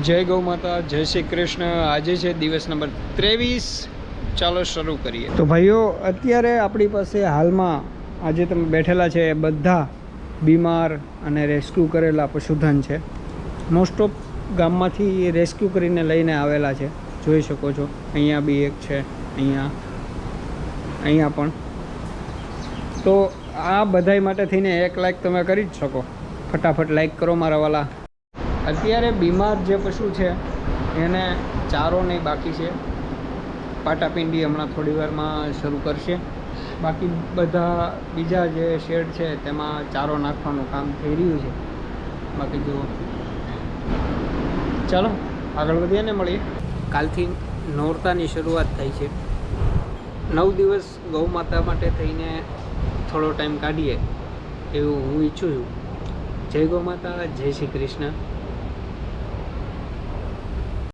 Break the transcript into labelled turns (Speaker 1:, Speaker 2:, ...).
Speaker 1: જય ગૌ માતા, જય શ્રી કૃષ્ણ. આજે છે દિવસ નંબર ત્રેવીસ. ચાલો શરૂ કરીએ. તો ભાઈઓ, અત્યારે આપણી પાસે હાલમાં આજે તમે બેઠેલા છે એ બધા બીમાર અને રેસ્ક્યુ કરેલા પશુધન છે. મોસ્ટ ઓફ ગામમાંથી રેસ્ક્યુ કરીને લઈને આવેલા છે. જોઈ શકો છો, અહીંયા બી એક છે, અહીંયા અહીંયા પણ. તો આ બધાય માટે થઈને એક લાઈક તમે કરી જ શકો. ફટાફટ લાઈક કરો મારા વાલા. અત્યારે બીમાર જે પશુ છે, એને ચારો નહીં બાકી છે. પાટાપિંડી હમણાં થોડી વારમાં શરૂ કરશે. બાકી બધા બીજા જે શેડ છે, તેમાં ચારો નાખવાનું કામ થઈ રહ્યું છે. બાકી જુઓ. ચાલો, આગળ વધીએ ને મળીએ. કાલથી નોરતાની શરૂઆત થઈ છે. નવ દિવસ ગૌ માતા માટે થઈને થોડો ટાઈમ કાઢીએ, એવું હું ઈચ્છું છું. જય ગૌ માતા, જય શ્રી કૃષ્ણ.